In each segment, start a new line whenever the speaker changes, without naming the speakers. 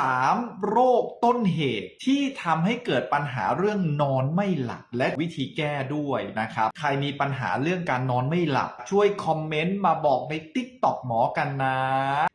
3 โรคต้นเหตุที่ทำให้เกิดปัญหาเรื่องนอนไม่หลับและวิธีแก้ด้วยนะครับ ใครมีปัญหาเรื่องการนอนไม่หลับ ช่วยคอมเมนต์มาบอกใน t ิ k t o k หมอกันนะ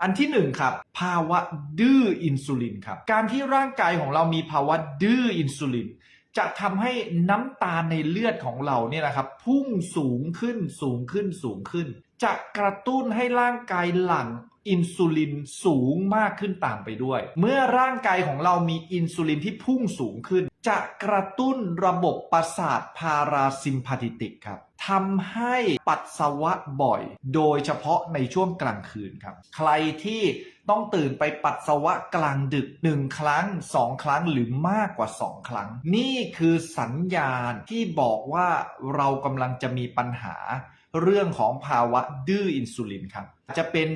อันที่ 1 ครับ ภาวะดื้ออินซูลินครับ การที่ร่างกายของเรามีภาวะดื้ออินซูลินจะทำให้น้ำตาลในเลือดของเราเนี่ยนะครับพุ่งสูงขึ้นสูงขึ้นสูงขึ้น จะกระตุ้นให้ร่างกายหลั่ง อินซูลินสูงมากขึ้นตามไปด้วย เมื่อร่างกายของเรามีอินซูลินที่พุ่งสูงขึ้น จะกระตุ้นระบบประสาทพาราซิมพาติติกครับทำให้ปัสสาวะบ่อย โดยเฉพาะในช่วงกลางคืนครับ ใครที่ต้องตื่นไปปัสสาวะกลางดึกหนึ่งครั้งสองครั้งหรือมากกว่าสองครั้ง นี่คือสัญญาณที่บอกว่าเรากำลังจะมีปัญหาเรื่องของภาวะดื้ออินซูลินครับ จะเป็น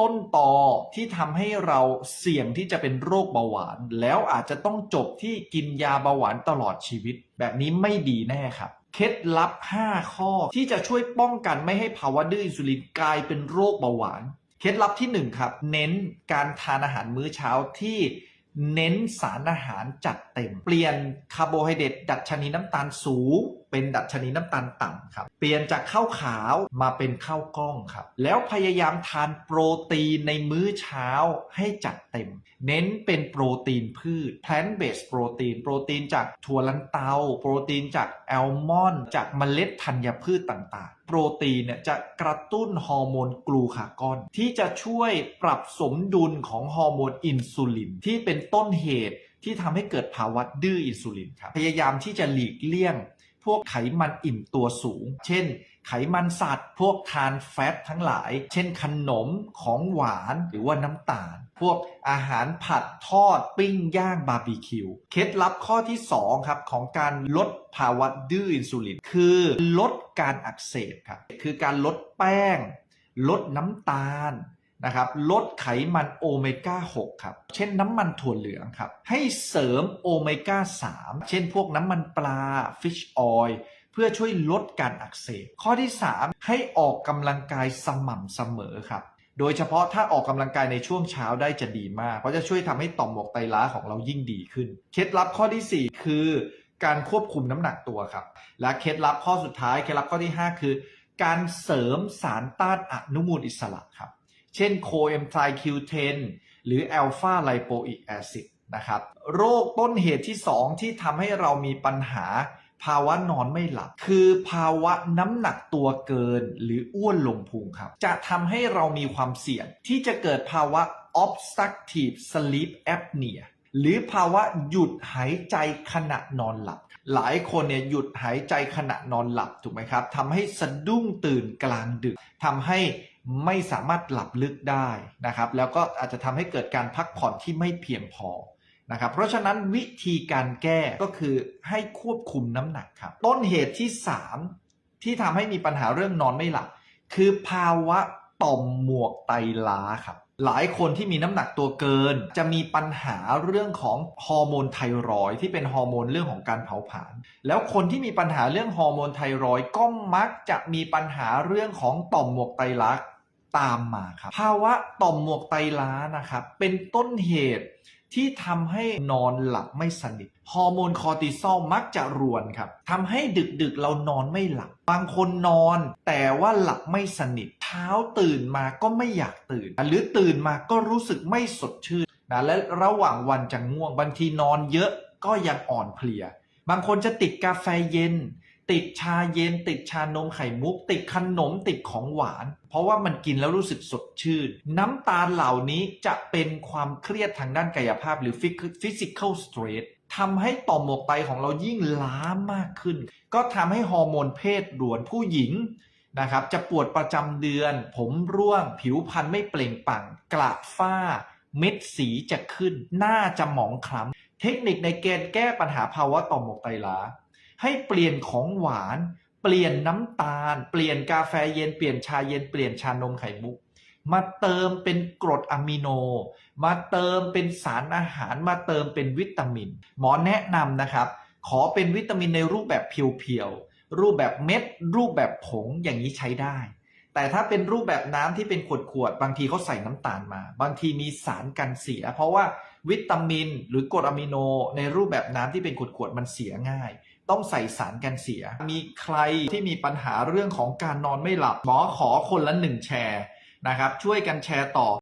ต้นตอที่ทำให้เราเสี่ยงที่จะเป็นโรคเบาหวาน แล้วอาจจะต้องจบที่กินยาเบาหวานตลอดชีวิต แบบนี้ไม่ดีแน่ครับเคล็ดลับ 5 ข้อที่จะช่วยป้องกันไม่ให้ภาวะดื้ออินซูลินกลายเป็นโรคเบาหวาน เคล็ดลับที่ 1 ครับ เน้นการทานอาหารมื้อเช้าที่เน้นสารอาหารจัดเต็ม เปลี่ยนคาร์โบไฮเดรตดัชนีน้ำตาลสูงเป็นดัชนีน้ำตาลต่ำครับ เปลี่ยนจากข้าวขาวมาเป็นข้าวกล้องครับ แล้วพยายามทานโปรตีนในมื้อเช้าให้จัดเต็ม เน้นเป็นโปรตีนพืช plant based โปรตีน โปรตีนจากถั่วลันเตา โปรตีนจากแอลมอนด์จากเมล็ดธัญพืชต่างๆ โปรตีนเนี่ยจะกระตุ้นฮอร์โมนกลูคากอน ที่จะช่วยปรับสมดุลของฮอร์โมนอินซูลินที่เป็นต้นเหตุที่ทำให้เกิดภาวะดื้ออินซูลินครับ พยายามที่จะหลีกเลี่ยง พวกไขมันอิ่มตัวสูง เช่น ไขมันสัตว์ พวกทานแฟตทั้งหลาย เช่นขนมของหวานหรือว่าน้ำตาล พวกอาหารผัดทอดปิ้งย่างบาร์บีคิว เคล็ดลับข้อที่ 2 ครับ ของการลดภาวะดื้ออินซูลิน คือลดการอักเสบครับ คือการลดแป้ง ลดน้ำตาล นะครับลดไขมันโอเมก้า 6 ครับ เช่นน้ำมันถั่วเหลืองครับ ให้เสริมโอเมก้า 3 เช่นพวกน้ำมันปลา fish oil เพื่อช่วยลดการอักเสบ ข้อที่ 3 ให้ออกกำลังกายสม่ำเสมอครับ โดยเฉพาะถ้าออกกำลังกายในช่วงเช้าได้จะดีมาก เพราะจะช่วยทำให้ต่อมหมวกไตล้าของเรายิ่งดีขึ้น เคล็ดลับข้อที่ 4 คือการควบคุมน้ำหนักตัวครับ และเคล็ดลับข้อสุดท้ายเคล็ดลับข้อที่ 5 คือ การเสริมสารต้านอนุมูลอิสระครับ เช่นโคเอนไทร์ Q10 หรือ a l p h a l i p o i c acid นะครับโรคต้นเหตุที่ 2 ที่ทำให้เรามีปัญหาภาวะนอนไม่หลับ คือภาวะน้ำหนักตัวเกินหรืออ้วนลงพุงครับ จะทำให้เรามีความเสี่ยงที่จะเกิดภาวะ obstructive sleep apnea หรือภาวะหยุดหายใจขณะนอนหลับ หลายคนเนี่ยหยุดหายใจขณะนอนหลับถูกไหมครับทำให้สะดุ้งตื่นกลางดึกทำให้ไม่สามารถหลับลึกได้นะครับ แล้วก็อาจจะทำให้เกิดการพักผ่อนที่ไม่เพียงพอนะครับ เพราะฉะนั้นวิธีการแก้ก็คือให้ควบคุมน้ำหนักครับ ต้นเหตุที่ 3 ที่ทำให้มีปัญหาเรื่องนอนไม่หลับ คือภาวะ ต่อมหมวกไตล้าครับหลายคนที่มีน้ำหนักตัวเกิน จะมีปัญหาเรื่องของฮอร์โมนไทรอยที่เป็นฮอร์โมนเรื่องของการเผาผลาญแล้วคนที่มีปัญหาเรื่องฮอร์โมนไทรอยก็มักจะมีปัญหาเรื่องของต่อมหมวกไตล้า ตามมาครับ ภาวะต่อมหมวกไตล้านะครับ เป็นต้นเหตุที่ทำให้นอนหลับไม่สนิท ฮอร์โมนคอร์ติซอลมักจะรวนครับทำให้ดึกๆเรานอนไม่หลับ บางคนนอนแต่ว่าหลับไม่สนิท เช้าตื่นมาก็ไม่อยากตื่น หรือตื่นมาก็รู้สึกไม่สดชื่นนะและระหว่างวันจะง่วงบางทีนอนเยอะก็ยังอ่อนเพลีย บางคนจะติดกาแฟเย็น ติดชาเย็น ติดชานมไข่มุก ติดขนมติดของหวาน เพราะว่ามันกินแล้วรู้สึกสดชื่น น้ำตาลเหล่านี้จะเป็นความเครียดทางด้านกายภาพหรือ physical stress ทำให้ต่อมหมวกไตของเรายิ่งล้ามากขึ้น ก็ทำให้ฮอร์โมนเพศรวนผู้หญิงนะครับจะปวดประจำเดือน ผมร่วง ผิวพรรณไม่เปล่งปลั่งกระฝ้า เม็ดสีจะขึ้น หน้าจะหมองคล้ำเทคนิคในเกณฑ์แก้ปัญหาภาวะต่อมหมวกไตล้า ให้เปลี่ยนของหวาน เปลี่ยนน้ำตาล เปลี่ยนกาแฟเย็น เปลี่ยนชาเย็น เปลี่ยนชานมไข่มุก มาเติมเป็นกรดอะมิโน มาเติมเป็นสารอาหาร มาเติมเป็นวิตามิน หมอแนะนำนะครับ ขอเป็นวิตามินในรูปแบบเพียวๆ รูปแบบเม็ด รูปแบบผง อย่างนี้ใช้ได้แต่ถ้าเป็นรูปแบบน้ำที่เป็นขวดๆบางทีเขาใส่น้ำตาลมา บางทีมีสารกันเสีย เพราะว่า วิตามิน หรือกรดอะมิโน ในรูปแบบน้ำที่เป็นขวดๆมันเสียง่าย ต้องใส่สารกันเสีย มีใครที่มีปัญหาเรื่องของการนอนไม่หลับหมอขอคนละหนึ่งแชร์นะครับช่วยกันแชร์ต่อ